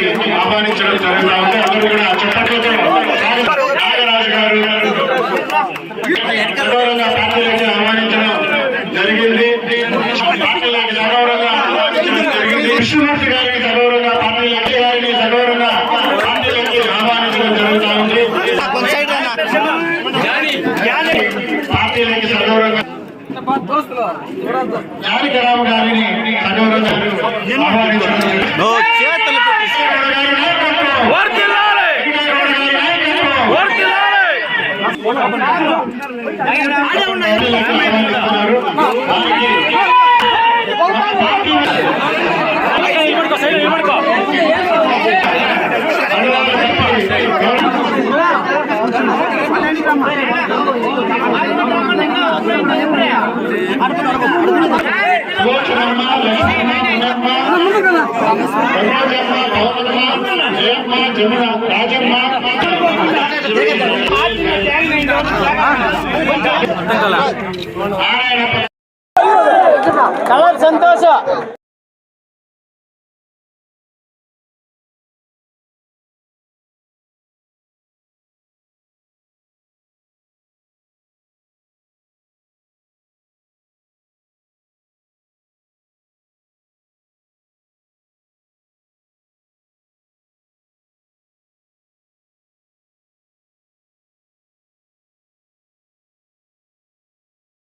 Thank you. Side ಮಾಡ್ಕೋ colour సంతోష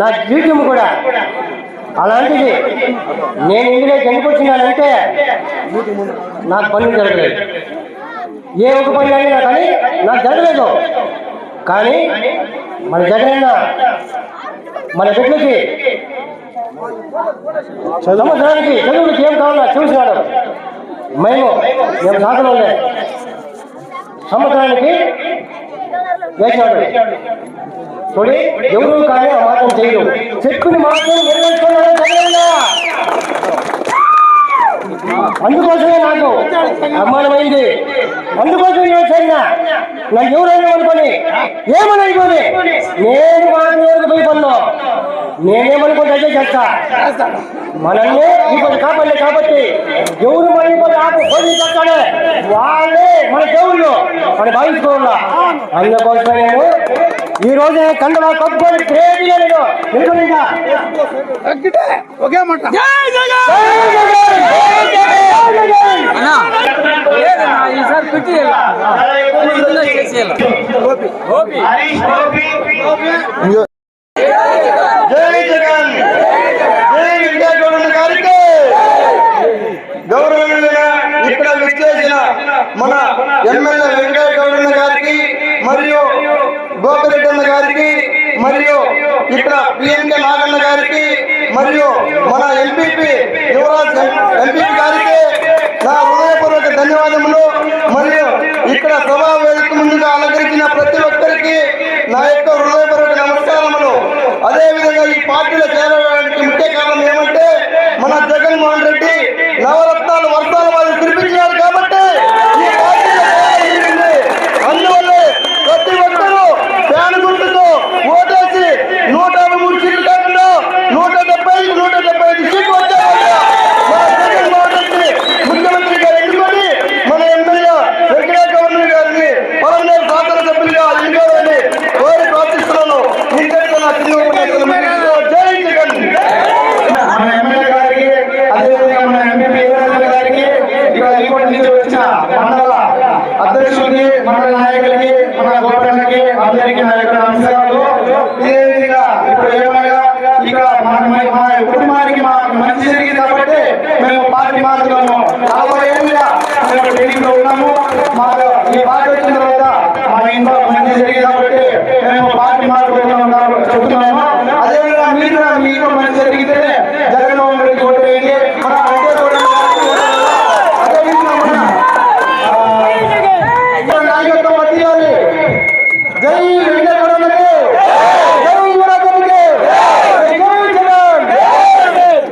నా జీవితం కూడా అలాంటిది. నేను ఇందులో చనిపోతున్నానంటే నాకు పనులు జరగలేదు. ఏ ఒక పని అయినా కానీ నాకు జరగలేదు. కానీ మన జగనన్న మన బిడ్డకి సంవత్సరానికి చదువులకి ఏం కావాలో చూసినాడు. మేము మేము సాధనలే సంవత్సరానికి వేసినాడు. చూడి ఎవరు కానీ ఆ మాటలు చేయరు చెక్కుని మాత్రం నెరవేర్చుకున్నాడు జగనన్న. అందుకోసమే నాకు అమ్మానమైంది అందుకోసమే నేను చేసిన నన్ను ఎవరైనా అనుకోని ఏమని అనుకోని నేను మాత్రం పోయి పన్ను. నేనేమనుకుంటే అదే చేస్తా. మనల్ని ఇప్పుడు కాపాడలే కాబట్టి ఎవరు మన ఇప్పుడు ఆపు పోటీ చేస్తాడే. వాళ్ళే మన దేవుళ్ళు. మన భావించుకోవాలా? అందుకోసమే నేను ఈ రోజు కండలా కప్పుకొని నిలబడినా. ఒకే మాట. ఈసారి పెట్టి హరీష్ గోపి జై జగన్ జై వెంకటరమణ గారికి గౌరవనీయులైన ఇక్కడ విచ్చేసిన మన ఎమ్మెల్యే వెంకటరమణ గారికి మరియు గోపిరెడ్డి అన్న గారికి మరియు ఇక్కడ పిఎన్కే నాగన్న గారికి మరియు మన ఎంపీపీ యువరాజ్ ఎంపీపీ గారికి నా హృదయపూర్వక ధన్యవాదములు. మరియు ఇక్కడ సభా వేదిక ముందుగా అలంకరించిన ప్రతి ఒక్కరికి నా యొక్క హృదయపూర్వక నమస్కారములు. అదే విధంగా ఈ పార్టీలో చేరడానికి ముఖ్య కారణం ఏమంటే మన జగన్మోహన్ రెడ్డి నవరత్నాలు వర్షాల వాళ్ళు కురిపించారు కాబట్టి ఈ పార్టీలో చేరాల్సింది. అందువల్లే ప్రతి ఒక్కరూ ఫ్యాన్ గుర్తుకు ఓటేసి నూట యాభై మూడు సీట్లు కాకుండా నూట డెబ్బై ఐదు నూట డెబ్బై ఐదు సీట్లు వచ్చాయి మన జగన్మోహన్ రెడ్డి ముఖ్యమంత్రిగా ఎన్నుకొని మన ఎమ్మెల్యే వెంకయ్య గవర్నర్ గారిని పరమనేరు శాసన సభ్యులుగా ఎన్నుకోవాలని కోరి ప్రార్థిస్తున్నాను ఇంతటితో నా చిన్న ఉపన్యాసం ముగిస్తున్నాను. జై జగన్ మనకి మా కుటుంబానికి మా మంచి జరిగింది కాబట్టి మేము పార్టీ మాత్రము నలభై ఏళ్ళుగా మేము టీడీపీలో ఉన్నాము. మాకు ఈ పార్టీ వచ్చిన తర్వాత మా ఇంట్లో మంచి జరిగింది కాబట్టి మేము పార్టీ మాత్రం చెప్తున్నాము అదేవిధంగా మీరు కూడా మీ ఇంట్లో మంచి జరిగితేనే జగన్మోహన్ రెడ్డి ఓటు వేయండి మన వెంకటేశ్వర అదేవిధంగా మన ఆ, నాయకత్వం వర్ధిల్లాలి. జై వెంకటరమణకి జై యువరాజునికి జై జగన్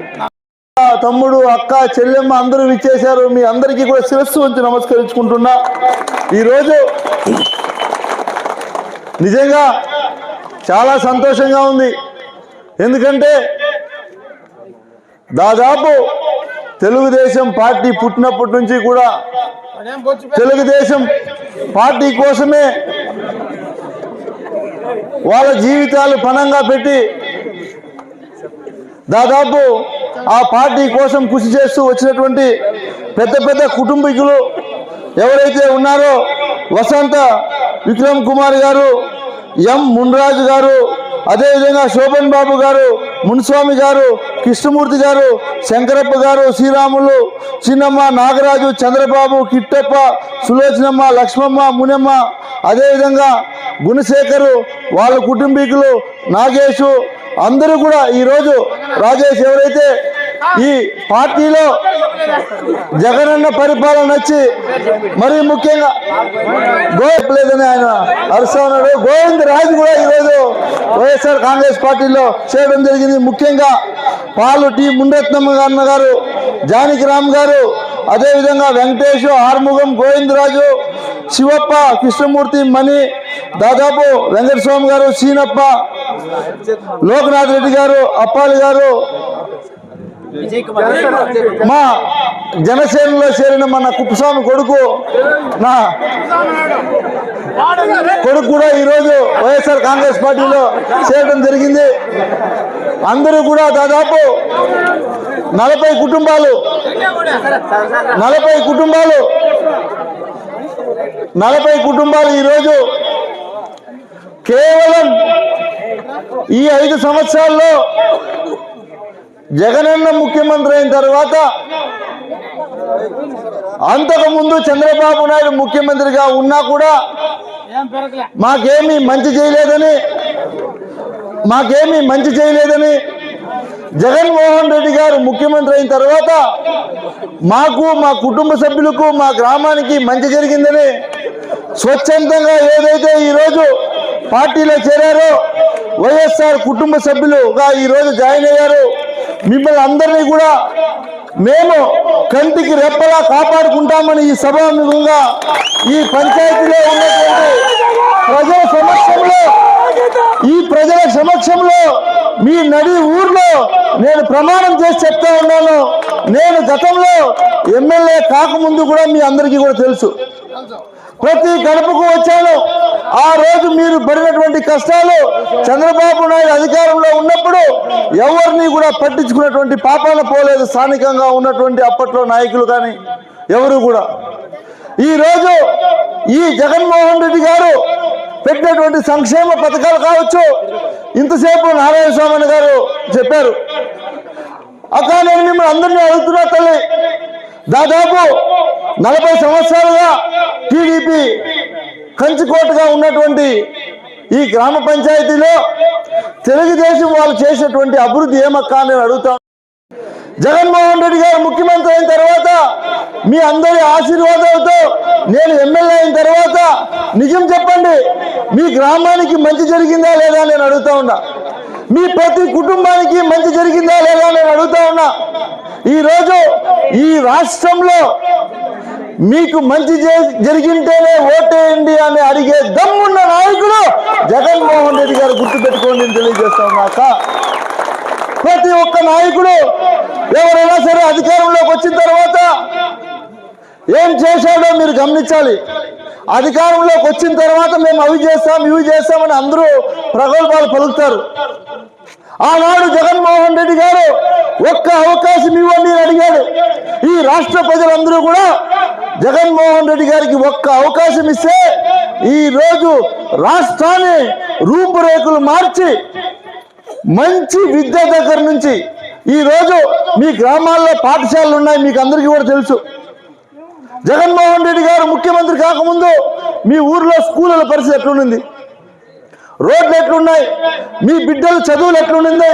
తమ్ముడు అక్క చెల్లెమ్మ అందరూ విచ్చేశారు. మీ అందరికీ కూడా శిరస్సు వచ్చి నమస్కరించుకుంటున్నా. ఈరోజు నిజంగా చాలా సంతోషంగా ఉంది. ఎందుకంటే దాదాపు తెలుగుదేశం పార్టీ పుట్టినప్పటి నుంచి కూడా తెలుగుదేశం పార్టీ కోసమే వాళ్ళ జీవితాలు పణంగా పెట్టి దాదాపు ఆ పార్టీ కోసం కృషి చేస్తూ వచ్చినటువంటి పెద్ద పెద్ద కుటుంబీకులు ఎవరైతే ఉన్నారో వసంత విక్రమ్ కుమార్ గారు ఎం మున్రాజు గారు అదేవిధంగా శోభన్ బాబు గారు మున్స్వామి గారు కృష్ణమూర్తి గారు శంకరప్ప గారు శ్రీరాములు చిన్నమ్మ నాగరాజు చంద్రబాబు కిట్టప్ప సులోచనమ్మ లక్ష్మమ్మ మునమ్మ అదేవిధంగా గుణశేఖరు వాళ్ళ కుటుంబీకులు నాగేశు అందరూ కూడా ఈరోజు రాజేష్ ఎవరైతే ఈ పార్టీలో జగనన్న పరిపాలన వచ్చి మరీ ముఖ్యంగా గోయలేదని ఆయన అరుస్తా ఉన్నాడు. గోవింద్ రాజు కూడా ఈరోజు వైఎస్ఆర్ కాంగ్రెస్ పార్టీలో చేయడం జరిగింది. ముఖ్యంగా పాలు టి ముండరత్నమ్మ అన్న గారు జానకి రామ్ గారు అదేవిధంగా వెంకటేష్ ఆర్ముగం గోవిందరాజు శివప్ప కృష్ణమూర్తి మణి దాదాపు వెంకటస్వామి గారు సీనప్ప లోకనాథ్ రెడ్డి గారు అప్పాలి గారు మా జనసేనలో చేరిన మన కుప్పస్వామి కొడుకు నా కొడుకు కూడా ఈరోజు వైఎస్ఆర్ కాంగ్రెస్ పార్టీలో చేరడం జరిగింది. అందరూ కూడా దాదాపు నలభై కుటుంబాలు నలభై కుటుంబాలు నలభై కుటుంబాలు ఈరోజు కేవలం ఈ ఐదు సంవత్సరాల్లో జగనన్న ముఖ్యమంత్రి అయిన తర్వాత అంతకుముందు చంద్రబాబు నాయుడు ముఖ్యమంత్రిగా ఉన్నా కూడా మాకేమీ మంచి చేయలేదని మాకేమీ మంచి చేయలేదని జగన్మోహన్ రెడ్డి గారు ముఖ్యమంత్రి అయిన తర్వాత మాకు మా కుటుంబ సభ్యులకు మా గ్రామానికి మంచి జరిగిందని స్వచ్ఛందంగా ఏదైతే ఈరోజు పార్టీలో చేరారో. వైఎస్ఆర్ కుటుంబ సభ్యులుగా ఈరోజు జాయిన్ అయ్యారు. మిమ్మల్ని అందరినీ కూడా మేము కంటికి రెప్పలా కాపాడుకుంటామని ఈ సభాముఖంగా ఈ పంచాయతీలో ఉన్నటువంటి ప్రజల సమక్షంలో ఈ ప్రజల సమక్షంలో మీ నడి ఊర్లో నేను ప్రమాణం చేసి చెప్తా ఉన్నాను. నేను గతంలో ఎమ్మెల్యే కాకముందు కూడా మీ అందరికీ కూడా తెలుసు. ప్రతి గడపకు వచ్చాను. ఆ రోజు మీరు పడినటువంటి కష్టాలు చంద్రబాబు నాయుడు అధికారంలో ఉన్నప్పుడు ఎవరిని కూడా పట్టించుకున్నటువంటి పాపాన పోలేదు స్థానికంగా ఉన్నటువంటి అప్పట్లో నాయకులు కానీ ఎవరు కూడా. ఈ రోజు ఈ జగన్మోహన్ రెడ్డి గారు పెట్టినటువంటి సంక్షేమ పథకాలు కావచ్చు ఇంతసేపు నారాయణ స్వామి గారు చెప్పారు. అక్క నేను మిమ్మల్ని అందరినీ అడుగుతున్నా తల్లి దాదాపు నలభై సంవత్సరాలుగా టీడీపీ కంచుకోటగా ఉన్నటువంటి ఈ గ్రామ పంచాయతీలో తెలుగుదేశం వాళ్ళు చేసినటువంటి అభివృద్ధి ఏమక్కా నేను అడుగుతాను జగన్మోహన్ రెడ్డి గారు ముఖ్యమంత్రి అయిన తర్వాత మీ అందరి ఆశీర్వాదాలతో నేను ఎమ్మెల్యే అయిన తర్వాత నిజం చెప్పండి మీ గ్రామానికి మంచి జరిగిందా లేదా నేను అడుగుతా ఉన్నా. మీ ప్రతి కుటుంబానికి మంచి జరిగిందా లేదా నేను అడుగుతా ఉన్నా. ఈరోజు ఈ రాష్ట్రంలో మీకు మంచి జరిగింటేనే ఓటేయండి అని అడిగే దమ్మున్న నాయకుడు జగన్మోహన్ రెడ్డి గారు గుర్తుపెట్టుకోండి అని తెలియజేస్తాం నాక ప్రతి ఒక్క నాయకుడు ఎవరైనా సరే అధికారంలోకి వచ్చిన తర్వాత ఏం చేశాడో మీరు గమనించాలి. అధికారంలోకి వచ్చిన తర్వాత మేము అవి చేస్తాం ఇవి చేస్తామని అందరూ ప్రగల్భాలు పలుకుతారు. ఆనాడు జగన్మోహన్ రెడ్డి గారు ఒక్క అవకాశం ఇవ్వండి అని అడిగాడు. ఈ రాష్ట్ర ప్రజలందరూ కూడా జగన్మోహన్ రెడ్డి గారికి ఒక్క అవకాశం ఇస్తే ఈ రోజు రాష్ట్రాన్ని రూపురేఖలు మార్చి మంచి విద్య దగ్గర నుంచి ఈ రోజు మీ గ్రామాల్లో పాఠశాలలు ఉన్నాయి మీకు అందరికీ కూడా తెలుసు. జగన్మోహన్ రెడ్డి గారు ముఖ్యమంత్రి కాకముందు మీ ఊర్లో స్కూళ్ళ పరిస్థితి ఎట్లుంది రోడ్లు ఎట్లున్నాయి? మీ బిడ్డలు చదువులు ఎట్లుంది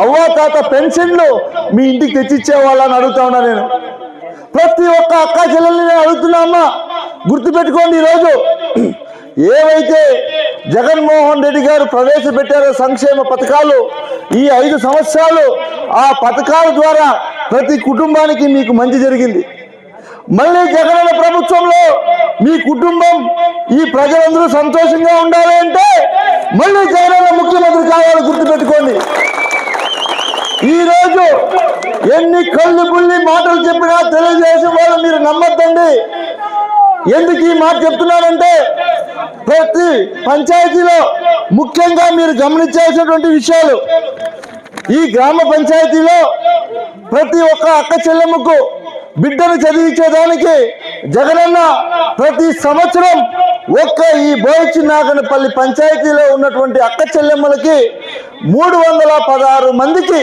అవ్వా తాత పెన్షన్లు మీ ఇంటికి తెచ్చిచ్చే వాళ్ళని అడుగుతా ఉన్నా నేను. ప్రతి ఒక్క అక్క చెల్లెల్ని నేను అడుగుతున్నా అమ్మా గుర్తుపెట్టుకోండి ఈరోజు. ఏవైతే జగన్మోహన్ రెడ్డి గారు ప్రవేశపెట్టారో సంక్షేమ పథకాలు ఈ ఐదు సంవత్సరాలు ఆ పథకాల ద్వారా ప్రతి కుటుంబానికి మీకు మంచి జరిగింది. మళ్ళీ జగనన్న ప్రభుత్వంలో మీ కుటుంబం ఈ ప్రజలందరూ సంతోషంగా ఉండాలి అంటే మళ్ళీ జగనన్న ముఖ్యమంత్రి కావాలి గుర్తుపెట్టుకోండి. ఈరోజు ఎన్ని కళ్ళు బుల్లి మాటలు చెప్పినా తెలియజేసే వాళ్ళు మీరు నమ్మద్దండి. ఎందుకు ఈ మాట చెప్తున్నానంటే ప్రతి పంచాయతీలో ముఖ్యంగా మీరు గమనించాల్సినటువంటి విషయాలు. ఈ గ్రామ పంచాయతీలో ప్రతి ఒక్క అక్క చెల్లెమ్మకు బిడ్డను చదివించేదానికి జగనన్న ప్రతి సంవత్సరం ఒక్క ఈ బోయిచి నాగనపల్లి పంచాయతీలో ఉన్నటువంటి అక్క చెల్లెమ్మలకి మూడు వందల పదహారు మందికి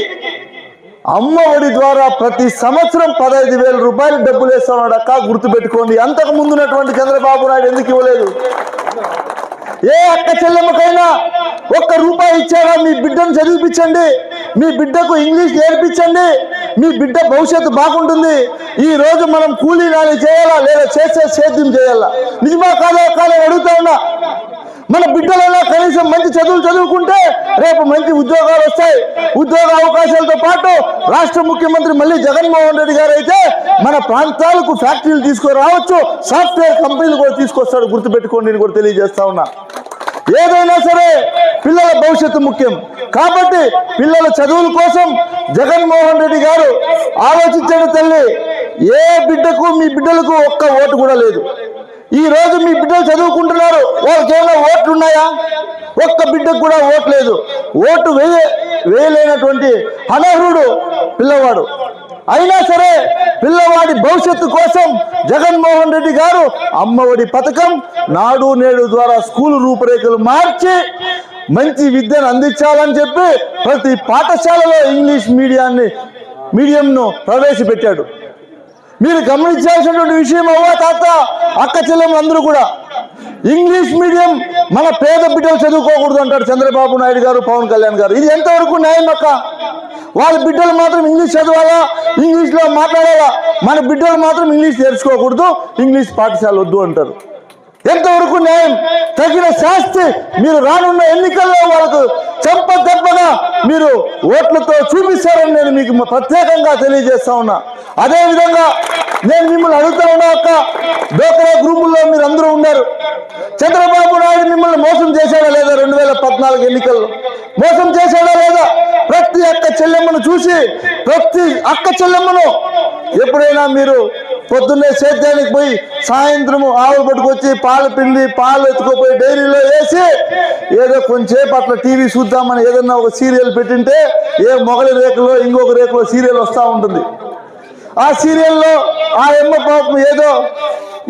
అమ్మ ఒడి ద్వారా ప్రతి సంవత్సరం పదహైదు వేల రూపాయలు డబ్బులు వేస్తున్నాడు అక్క గుర్తుపెట్టుకోండి. అంతకు ముందున్నటువంటి చంద్రబాబు నాయుడు ఎందుకు ఇవ్వలేదు? ఏ అక్క చెల్లెమ్మకైనా ఒక్క రూపాయి ఇచ్చారా మీ బిడ్డను చదివిపించండి మీ బిడ్డకు ఇంగ్లీష్ నేర్పించండి. మీ బిడ్డ భవిష్యత్తు బాగుంటుంది. ఈ రోజు మనం కూలీ నాలి చేయాలా? లేదా చేసే సేద్యం చేయాలా? నిజమా కాదా కాదా అడుగుతా ఉన్నా. మన బిడ్డలైనా కనీసం మంచి చదువులు చదువుకుంటే రేపు మంచి ఉద్యోగాలు వస్తాయి. ఉద్యోగ అవకాశాలతో పాటు రాష్ట్ర ముఖ్యమంత్రి మళ్ళీ జగన్మోహన్ రెడ్డి గారు అయితే మన ప్రాంతాలకు ఫ్యాక్టరీలు తీసుకురావచ్చు. సాఫ్ట్వేర్ కంపెనీలు కూడా తీసుకొస్తాడు గుర్తుపెట్టుకోండి నేను కూడా తెలియజేస్తా ఉన్నా. ఏదైనా సరే పిల్లల భవిష్యత్తు ముఖ్యం. కాబట్టి పిల్లల చదువుల కోసం జగన్మోహన్ రెడ్డి గారు ఆలోచించండి తల్లి. ఏ బిడ్డకు మీ బిడ్డలకు ఒక్క ఓటు కూడా లేదు. ఈ రోజు మీ బిడ్డలు చదువుకుంటున్నారు వాళ్ళకి ఏమైనా ఓట్లు ఉన్నాయా? ఒక్క బిడ్డకు కూడా ఓట్లేదు ఓటు వేయ వేయలేనటువంటి అనర్హుడు పిల్లవాడు. అయినా సరే పిల్లవాడి భవిష్యత్తు కోసం జగన్మోహన్ రెడ్డి గారు అమ్మఒడి పథకం నాడు నేడు ద్వారా స్కూల్ రూపురేఖలు మార్చి మంచి విద్యను అందించాలని చెప్పి ప్రతి పాఠశాలలో ఇంగ్లీష్ మీడియాన్ని మీడియంను ప్రవేశపెట్టాడు. మీరు గమనించాల్సినటువంటి విషయం అవ్వ తాత అక్క చెల్లెమ్మలు అందరూ కూడా. ఇంగ్లీష్ మీడియం మన పేద బిడ్డలు చదువుకోకూడదు అంటారు చంద్రబాబు నాయుడు గారు పవన్ కళ్యాణ్ గారు. ఇది ఎంతవరకు న్యాయం అక్క? వాళ్ళ బిడ్డలు మాత్రం ఇంగ్లీష్ చదవాలా? ఇంగ్లీష్లో మాట్లాడాలా? మన బిడ్డలు మాత్రం ఇంగ్లీష్ నేర్చుకోకూడదు ఇంగ్లీష్ పాఠశాల వద్దు అంటారు. ఎంతవరకు న్యాయం? తగిన శాస్తి మీరు రానున్న ఎన్నికల్లో వాళ్ళకు మీరు ఓట్లతో చూపిస్తారని నేను మీకు ప్రత్యేకంగా తెలియజేస్తా ఉన్నా. అదే విధంగా నేను మిమ్మల్ని అడుగుతా ఉన్నా అక్క డోకరా గ్రూపుల్లో మీరు అందరూ ఉన్నారు. చంద్రబాబు నాయుడు మిమ్మల్ని మోసం చేశాడా లేదా రెండు వేల పద్నాలుగు ఎన్నికల్లో? మోసం చేశాడా లేదా? ప్రతి అక్క చెల్లెమ్మను చూసి ప్రతి అక్క చెల్లెమ్మను ఎప్పుడైనా మీరు పొద్దున్నే సేద్యానికి పోయి సాయంత్రము ఆవులు పట్టుకొచ్చి పాలు పిండి పాలు ఎత్తుకుపోయి డైరీలో వేసి ఏదో కొంచెంసేపు అట్లా టీవీ చూద్దామని ఏదన్నా ఒక సీరియల్ పెట్టింటే ఏ మొగలి రేకులో ఇంకొక రేకులో సీరియల్ వస్తూ ఉంటుంది. ఆ సీరియల్లో ఆ అమ్మ పాపం ఏదో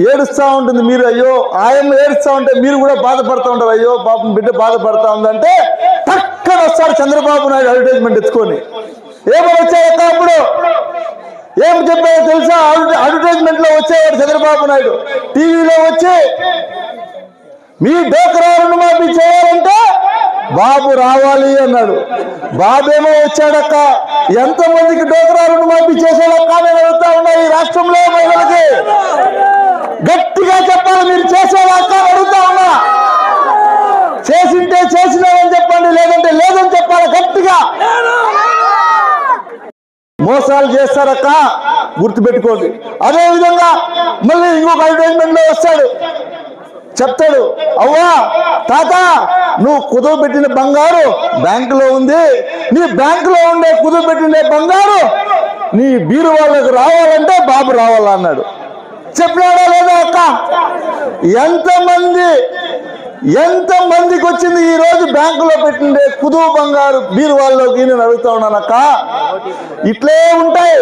ఏడుస్తూ ఉంటుంది. మీరు అయ్యో ఆయమ్మ ఏడుస్తూ ఉంటే మీరు కూడా బాధపడుతూ ఉంటారు. అయ్యో పాపం బిడ్డ బాధపడతా ఉందంటే టక్కన వస్తాడు చంద్రబాబు నాయుడు అడ్వర్టైజ్మెంట్ ఎత్తుకొని. ఏమని వచ్చాయి అప్పుడు? ఏం చెప్పారో తెలుసా? అడ్వర్టైజ్మెంట్లో వచ్చేవాడు చంద్రబాబు నాయుడు. టీవీలో వచ్చి మీ డోకరా రుణమాఫీ చేయాలంటే బాబు రావాలి అన్నాడు. బాబేమో వచ్చాడక్క ఎంత మందికి డోకరా రుణమాఫీ చేశాడక్క నేను అడుగుతా ఉన్నా ఈ రాష్ట్రంలో మహిళలకి? గట్టిగా చెప్పాలి మీరు చేసేవాక్క అడుగుతా ఉన్నా. చేసింటే చేసినామని చెప్పండి లేదంటే లేదని చెప్పాలి గట్టిగా. మోసాలు చేస్తారక్క? గుర్తుపెట్టుకోండి. అదే విధంగా మళ్ళీ ఇంకొక అడ్వర్టైజ్మెంట్లో వస్తాడు. చెప్తాడు అవ్వా తాత నువ్వు కుదువ పెట్టిన బంగారు బ్యాంకులో ఉంది. నీ బ్యాంకులో ఉండే కుదువ పెట్టిన బంగారు నీ బీరు వాళ్ళకు రావాలంటే బాబు రావాలన్నాడు. చెప్పినాడా లేదా అక్క? ఎంతమంది ఎంత మందికి వచ్చింది ఈ రోజు బ్యాంకులో పెట్టిండే కుదువు బంగారు బీరువాళ్ళలోకి నేను అడుగుతా ఉన్నానక్క ఇట్లే ఉంటాయి.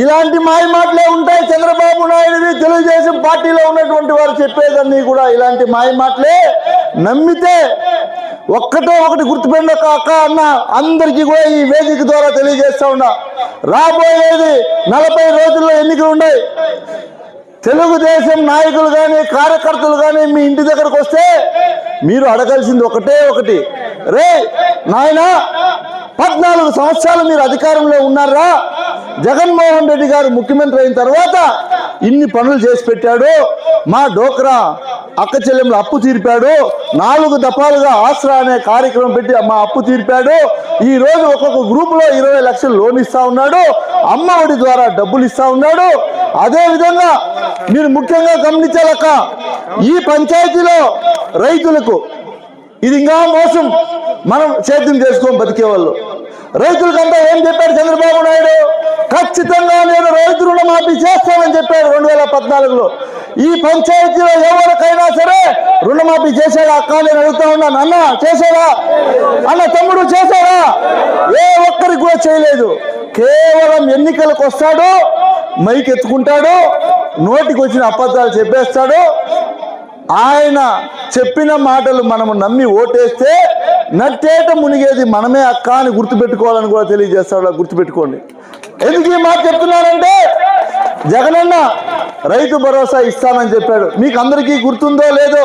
ఇలాంటి మాయ మాటలే ఉంటాయి. చంద్రబాబు నాయుడువి తెలుగుదేశం పార్టీలో ఉన్నటువంటి వారు చెప్పేదన్నీ కూడా ఇలాంటి మాయ మాటలే. నమ్మితే ఒక్కటే ఒకటి గుర్తుపెండి అక్క అన్న. అందరికీ కూడా ఈ వేదిక ద్వారా తెలియజేస్తా ఉన్నా. రాబోయేది నలభై రోజుల్లో ఎన్నికలు ఉన్నాయి. తెలుగుదేశం నాయకులు కానీ కార్యకర్తలు కానీ మీ ఇంటి దగ్గరకు వస్తే మీరు అడగాల్సింది ఒకటే ఒకటి. రే నాయనా పద్నాలుగు సంవత్సరాలు మీరు అధికారంలో ఉన్నారా? జగన్మోహన్ రెడ్డి గారు ముఖ్యమంత్రి అయిన తర్వాత ఇన్ని పనులు చేసి పెట్టాడు. మా డోక్రా అక్క చెల్లెములు అప్పు తీర్పాడు. నాలుగు దఫాలుగా ఆసరా అనే కార్యక్రమం పెట్టి మా అప్పు తీర్పాడు. ఈ రోజు ఒక్కొక్క గ్రూప్లో ఇరవై లక్షలు లోన్ ఇస్తా ఉన్నాడు. అమ్మ ఒడి ద్వారా డబ్బులు ఇస్తా ఉన్నాడు. అదే విధంగా మీరు ముఖ్యంగా గమనించాలక్క ఈ పంచాయతీలో రైతులకు ఇది ఇంకా మోసం. మనం సేద్యం చేసుకొని బతికే వాళ్ళు రైతులకంతా ఏం చెప్పాడు చంద్రబాబు నాయుడు? ఖచ్చితంగా నేను రైతు రుణమాఫీ చేస్తామని చెప్పాడు రెండు వేల పద్నాలుగులో. ఈ పంచాయతీలో ఎవరికైనా సరే రుణమాఫీ చేశాడా? అక్క నేను అడుగుతా ఉన్నాను అన్న చేశాడా? అన్న తమ్ముడు చేశాడా? ఏ ఒక్కరికి కూడా చేయలేదు. కేవలం ఎన్నికలకు వస్తాడు మైక్ ఎత్తుకుంటాడు నోటికి వచ్చిన అబద్ధాలు చెప్పేస్తాడు. ఆయన చెప్పిన మాటలు మనము నమ్మి ఓటేస్తే నట్టేట మునిగేది మనమే అక్క అని గుర్తుపెట్టుకోవాలని కూడా తెలియజేస్తాడు గుర్తుపెట్టుకోండి. ఎందుకు ఈ మాట చెప్తున్నానంటే జగనన్న రైతు భరోసా ఇస్తానని చెప్పాడు. మీకు అందరికీ గుర్తుందో లేదో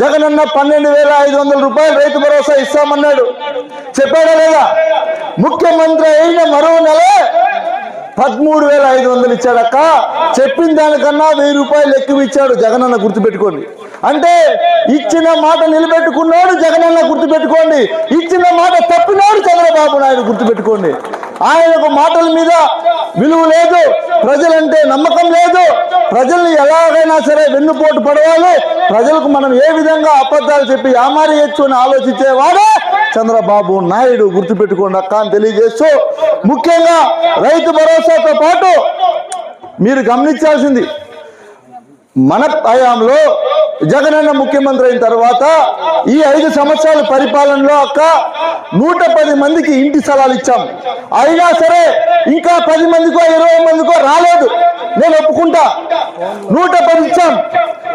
జగనన్న పన్నెండు వేల ఐదు వందల రూపాయలు రైతు భరోసా ఇస్తామన్నాడు. చెప్పాడా లేదా? ముఖ్యమంత్రి అయిన మరో నెలే పదమూడు వేల ఐదు వందలు ఇచ్చాడక్క. చెప్పిన దానికన్నా వెయ్యి రూపాయలు ఎక్కువ ఇచ్చాడు జగనన్న గుర్తుపెట్టుకోండి. అంటే ఇచ్చిన మాట నిలబెట్టుకున్నాడు జగనన్న గుర్తుపెట్టుకోండి. ఇచ్చిన మాట తప్పినాడు చంద్రబాబు నాయుడు గుర్తుపెట్టుకోండి. ఆయనకు మాటల మీద విలువ లేదు ప్రజలంటే నమ్మకం లేదు. ప్రజల్ని ఎలాగైనా సరే వెన్నుపోటు పడవాలి. ప్రజలకు మనం ఏ విధంగా అబద్ధాలు చెప్పి యామారియచ్చు అని ఆలోచించేవాడే చంద్రబాబు నాయుడు గుర్తుపెట్టుకోండి అక్క అని తెలియజేస్తూ ముఖ్యంగా రైతు భరోసాతో పాటు మీరు గమనించాల్సింది మన హయాంలో జగనన్న ముఖ్యమంత్రి అయిన తర్వాత ఈ ఐదు సంవత్సరాల పరిపాలనలో అక్క నూట పది మందికి ఇంటి స్థలాలు ఇచ్చాం. అయినా సరే ఇంకా పది మందికో ఇరవై మందికో రాలేదు. నేను ఒప్పుకుంటా. నూట పది ఇచ్చాం.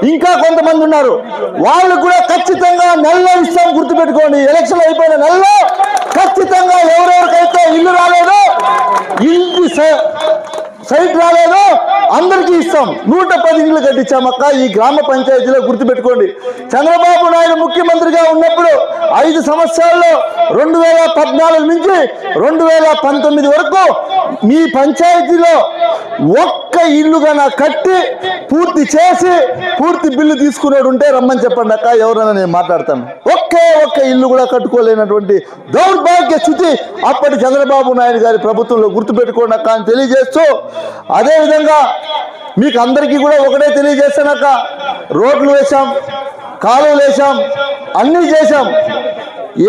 ఇంకా కొంతమంది ఉన్నారు. వాళ్ళు కూడా ఖచ్చితంగా నెలలో ఇస్తాం గుర్తుపెట్టుకోండి. ఎలక్షన్ అయిపోయిన నెలలో ఖచ్చితంగా ఎవరెవరికైతే ఇల్లు రాలేదో ఇంటి స- సైట్ రాలేదు. అందరికీ ఇస్తాం. నూట పది ఇండ్లు కట్టించామక్క. ఈ గ్రామ పంచాయతీలో గుర్తుపెట్టుకోండి. చంద్రబాబు నాయుడు ముఖ్యమంత్రిగా ఉన్నప్పుడు ఐదు సంవత్సరాల్లో రెండు వేల పద్నాలుగు నుంచి రెండు వేల పంతొమ్మిది వరకు మీ పంచాయతీలో ఒక్క ఇల్లుగా నా కట్టి పూర్తి చేసి పూర్తి బిల్లు తీసుకునేడు ఉంటే రమ్మని చెప్పండి అక్క ఎవరైనా నేను మాట్లాడతాను. ఒకే ఒక్క ఇల్లు కూడా కట్టుకోలేనటువంటి దౌర్భాగ్య స్థితి అప్పటి చంద్రబాబు నాయుడు గారి ప్రభుత్వంలో గుర్తుపెట్టుకోండి అక్క అని తెలియజేస్తూ అదేవిధంగా మీకు అందరికీ కూడా ఒకటే తెలియజేస్తానక్క రోడ్లు వేశాం కాలువలు వేశాం అన్నీ చేశాం.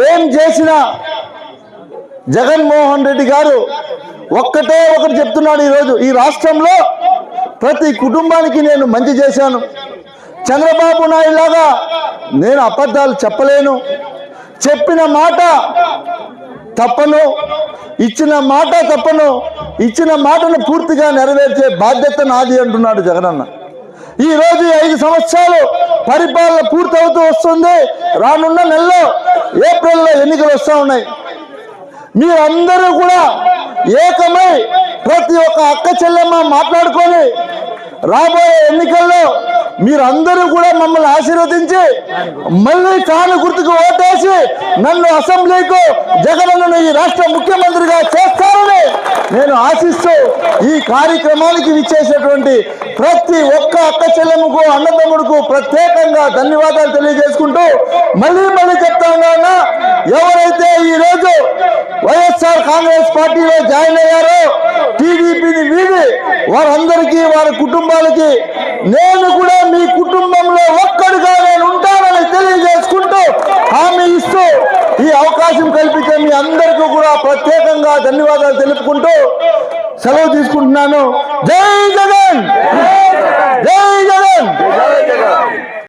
ఏం చేసినా జగన్మోహన్ రెడ్డి గారు ఒక్కటే ఒకటి చెప్తున్నాడు ఈరోజు. ఈ రాష్ట్రంలో ప్రతి కుటుంబానికి నేను మంచి చేశాను. చంద్రబాబు నాయుడు లాగా నేను అబద్ధాలు చెప్పలేను. చెప్పిన మాట తప్పను. ఇచ్చిన మాట తప్పను. ఇచ్చిన మాటను పూర్తిగా నెరవేర్చే బాధ్యత నాది అంటున్నాడు జగనన్న. ఈరోజు ఐదు సంవత్సరాలు పరిపాలన పూర్తవుతూ వస్తుంది. రానున్న నెలలో ఏప్రిల్లో ఎన్నికలు వస్తూ ఉన్నాయి. మీరందరూ కూడా ఏకమై ప్రతి ఒక్క అక్క చెల్లెమ్మ మాట్లాడుకొని రాబోయే ఎన్నికల్లో మీరందరూ కూడా మమ్మల్ని ఆశీర్వదించి మళ్ళీ కాను గుర్తుకు ఓటేసి నన్ను అసెంబ్లీకు జగనన్నను ఈ రాష్ట్ర ముఖ్యమంత్రిగా చేస్తారని నేను ఆశిస్తూ ఈ కార్యక్రమానికి విచ్చేసేటువంటి ప్రతి ఒక్క అక్క చెల్లెమ్మకు అన్నదమ్ముడుకు ప్రత్యేకంగా ధన్యవాదాలు తెలియజేసుకుంటూ మళ్ళీ మళ్ళీ చెప్తా ఎవరైతే ఈ రోజు వైఎస్ఆర్ కాంగ్రెస్ పార్టీలో జాయిన్ అయ్యారో టీడీపీని వీడి వారందరికీ వారి కుటుంబ కుటుంబాలకి నేను కూడా మీ కుటుంబంలో ఒక్కడిగా నేను ఉంటానని తెలియజేసుకుంటూ హామీ ఇస్తూ ఈ అవకాశం కల్పించే మీ అందరికీ కూడా ప్రత్యేకంగా ధన్యవాదాలు తెలుపుకుంటూ సెలవు తీసుకుంటున్నాను. జై జగన్! జై జగన్!